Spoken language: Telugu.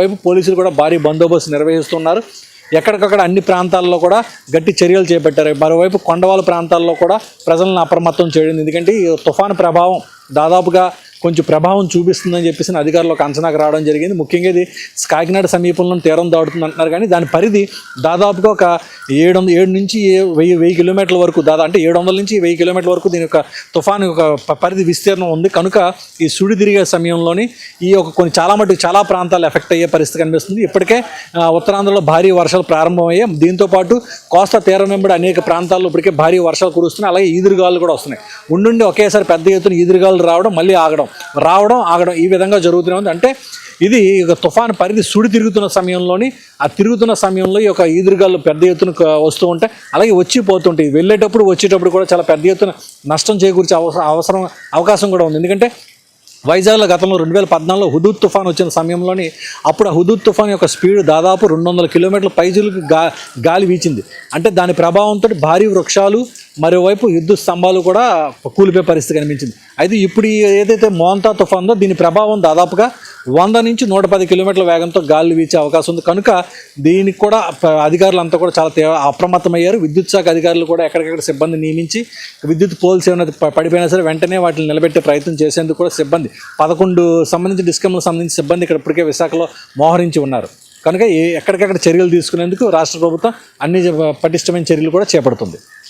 వైపు పోలీసులు కూడా భారీ బందోబస్తు నిర్వహిస్తున్నారు. ఎక్కడికక్కడ అన్ని ప్రాంతాల్లో కూడా గట్టి చర్యలు చేపట్టారు. మరోవైపు కొండవాళ్ళ ప్రాంతాల్లో కూడా ప్రజలను అప్రమత్తం చేయడం. ఎందుకంటే ఈ తుఫాను ప్రభావం దాదాపుగా కొంచెం ప్రభావం చూపిస్తుందని చెప్పేసి అధికారులకు అంచనాకు రావడం జరిగింది. ముఖ్యంగా ఇది కాకినాడ సమీపంలో తీరం దాడుతుంది అంటున్నారు. కానీ దాని పరిధి దాదాపుగా ఒక ఏడు వందల ఏడు నుంచి వెయ్యి వెయ్యి కిలోమీటర్ల వరకు దాదాపు అంటే ఏడు వందల నుంచి వెయ్యి కిలోమీటర్ల వరకు దీని యొక్క తుఫాను ఒక పరిధి విస్తీర్ణం ఉంది. కనుక ఈ సుడి తిరిగే సమయంలోని ఈ యొక్క కొన్ని చాలా మటుకు చాలా ప్రాంతాలు ఎఫెక్ట్ అయ్యే పరిస్థితి కనిపిస్తుంది. ఇప్పటికే ఉత్తరాంధ్రలో భారీ వర్షాలు ప్రారంభమయ్యాయి. దీంతో పాటు కోస్తా తీరం వెంబడి అనేక ప్రాంతాల్లో ఇప్పటికే భారీ వర్షాలు కురుస్తున్నాయి. అలాగే ఈదురుగాలు కూడా వస్తున్నాయి. ఉండుండి ఒకేసారి పెద్ద ఎత్తున ఈదురుగాలు రావడం మళ్ళీ ఆగడం. రావడం ఆగడం ఈ విధంగా జరుగుతూనే ఉంది. అంటే ఇది ఒక తుఫాను పరిధి సుడి తిరుగుతున్న సమయంలోని ఆ తిరుగుతున్న సమయంలో ఈ యొక్క ఈదురుగాలు పెద్ద ఎత్తున వస్తూ ఉంటాయి. అలాగే వచ్చి పోతుంటాయి. వెళ్ళేటప్పుడు వచ్చేటప్పుడు కూడా చాలా పెద్ద ఎత్తున నష్టం చేకూర్చే అవసరం అవసరం అవకాశం కూడా ఉంది. ఎందుకంటే వైజాగ్లో గతంలో రెండు వేల పద్నాలుగులో హుదూద్ తుఫాన్ వచ్చిన సమయంలోని అప్పుడు ఆ హుదూద్ తుఫాన్ యొక్క స్పీడ్ దాదాపు రెండు వందల కిలోమీటర్ల పైజులకు గా గాలి వీచింది. అంటే దాని ప్రభావంతో భారీ వృక్షాలు మరోవైపు విద్యుత్ స్తంభాలు కూడా కూలిపోయే పరిస్థితి కనిపించింది. అయితే ఇప్పుడు ఏదైతే మోంతా తుఫాన్ ఉందో దీని ప్రభావం దాదాపుగా వంద నుంచి నూట పది కిలోమీటర్ల వేగంతో గాలి వీచే అవకాశం ఉంది. కనుక దీనికి కూడా అధికారులు అంతా కూడా చాలా తీవ్ర అప్రమత్తమయ్యారు. విద్యుత్ శాఖ అధికారులు కూడా ఎక్కడికక్కడ సిబ్బంది నియమించి విద్యుత్ పోల్స్ ఏమైనా పడిపోయినా సరే వెంటనే వాటిని నిలబెట్టే ప్రయత్నం చేసేందుకు కూడా సిబ్బంది పదకొండు సంబంధించి డిస్కమ్లకు సంబంధించి సిబ్బంది ఇక్కడ ఇప్పటికే విశాఖలో మోహరించి ఉన్నారు. కనుక ఏ ఎక్కడికక్కడ చర్యలు తీసుకునేందుకు రాష్ట్ర ప్రభుత్వం అన్ని పటిష్టమైన చర్యలు కూడా చేపడుతుంది.